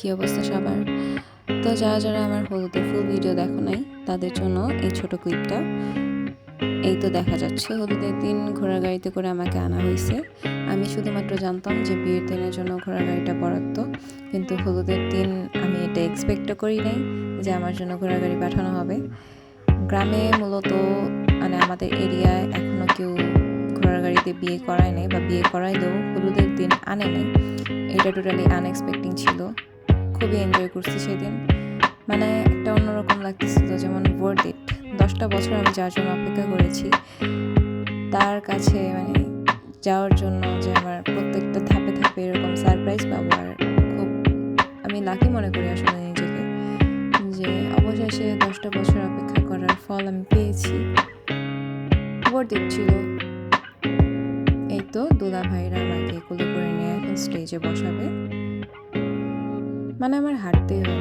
কী অবস্থা সবার? তো যারা যারা আমার হলুদের ফুল ভিডিও দেখো নাই, তাদের জন্য এই ছোট ক্লিপটা এই তো দেখা যাচ্ছে হলুদের দিন ঘোড়ার গাড়িতে করে আমাকে আনা হয়েছে। আমি শুধুমাত্র জানতাম যে বিয়ের দিনের জন্য ঘোড়ার গাড়িটা বরাদ্দ, কিন্তু হলুদের দিন আমি এটা এক্সপেক্টও করি নাই যে আমার জন্য ঘোড়ার গাড়ি পাঠানো হবে। গ্রামে মূলত মানে আমাদের এরিয়ায় এখনও কেউ ঘোড়ার গাড়িতে বিয়ে করায় নাই বা বিয়ে করাইলেও হলুদের দিন আনে নাই। এটা টোটালি আনএক্সপেক্টিং ছিল। খুবই এনজয় করছি সেদিন। মানে একটা অন্যরকম লাগতেছিল, যেমন ভোট ইট দশটা বছর আমি যার জন্য অপেক্ষা করেছি, তার কাছে মানে যাওয়ার জন্য যে আমার প্রত্যেকটা ধাপে ধাপে এরকম সারপ্রাইজ পাবো আর খুব আমি লাকি মনে করি আসলে নিজেকে, যে অবশেষে দশটা বছর অপেক্ষা করার ফল আমি পেয়েছি। ভোট ছিল। এই তো দোলা ভাইরা আমাকে কোলে করে নিয়ে এখন স্টেজে বসাবে। মানে আমার হাঁটতে হবে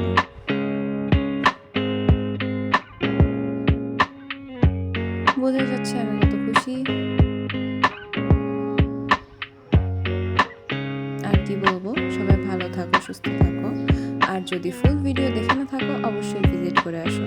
বোঝা যাচ্ছে আমি কত খুশি। আর কি বলব, সবাই ভালো থাকো, সুস্থ থাকো। আর যদি ফুল ভিডিও দেখে না থাকো, অবশ্যই ভিজিট করে আসো।